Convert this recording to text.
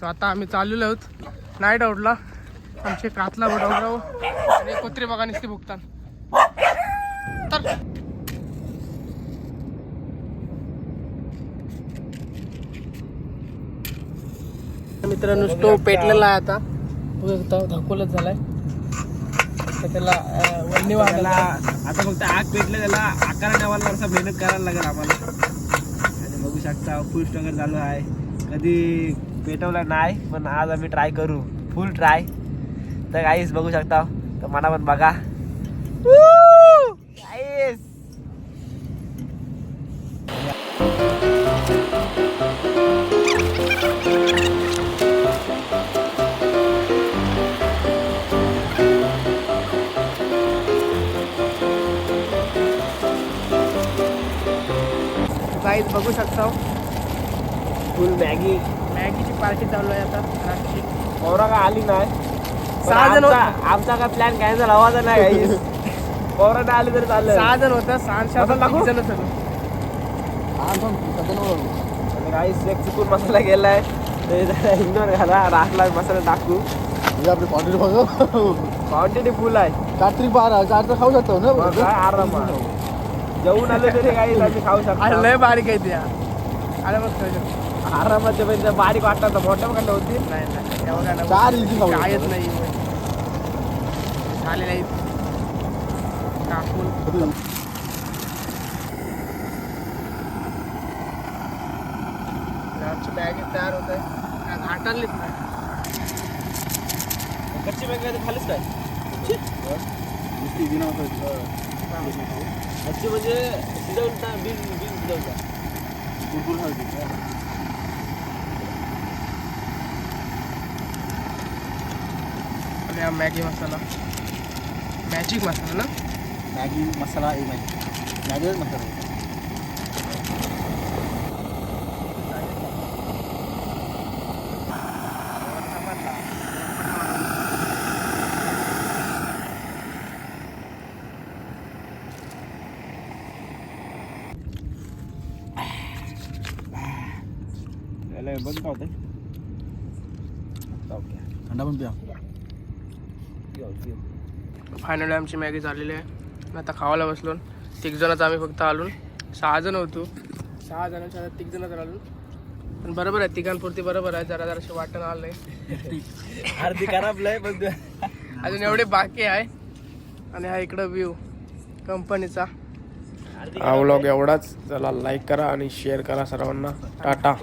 So आता आम्ही चाललेलो आहोत. नाईट आउटला आमचे कातला बडवराव आणि कोत्री बघा नुसते भुगतान तर मित्रांनो स्टोव पेटलेला आहे आता. बघू शकता धकोलच झालाय त्याला वाढायला आता फक्त आग पेटले त्याला आकार ठेवायला मेहनत करायला लागेल आम्हाला. बघू शकता फुल स्ट्रगल चालू आहे. कधी पेटवला नाही पण आज आम्ही ट्राय करू. फुल ट्राय तर गाईस बघू शकता. तर मला पण बघा. आईस बघू शकता. फुल मॅगी. मॅगीची पार्टी चालू आहे आता. रात्री. पौरा का आली नाही. सहा जण आमचा होते. आमचा काय प्लॅन कॅन्सल हवा तर नाही काही पौरा नाही आली तरी चाललं. सहा जण होतं सहा मसाला टाकू? जण होतो? आणि काही एक चुकून मसाला गेलाय. ते जरा इग्नोर घाला राखला मसाला टाकू. म्हणजे आपली क्वांटिटी बघ. क्वांटिटी फुल आहे. चार तरी बारा चार तर खाऊ शकतो ना? मग काय आरामात. जेवून आलो तरी काही आम्ही खाऊ अरे शकतो लय बारीक आहे त्या अरे मग खाऊ ते म्हणजे बारीक वाटतात तर मोठ्या कडनं होती. नाही नाही एवढ्या नाही. चार खाऊ कायच शकतो. नाही. झाले नाही टाकून आमची बॅग तयार होत आहे. घाटालीच नाही कच्ची बँक खालीच काय? कच्ची. म्हणजे शिजवता बिन बिन शिजवता आणि हा मॅगी मसाला मॅजिक मसाला ना मॅगी मसाला एक मॅगी मॅगीच मसाला याला बंद का होते थंडा पण प्या फायनली आमची मॅगी झालेली आहे. आता खावायला बसलो. तिघ जणच आम्ही फक्त आलो सहा जण होतो. सहा जणांच्या आता तिघ जणच आलो. पण बरोबर आहे तिघांपुरती बरोबर आहे. जरा जराशी वाटण आलं नाही. अर्धी खराब लय पण अजून एवढे बाकी आहे. आणि हा इकडं व्ह्यू कंपनीचा हा व्लॉग एवढाच. चला लाईक करा आणि शेअर करा सर्वांना. टाटा.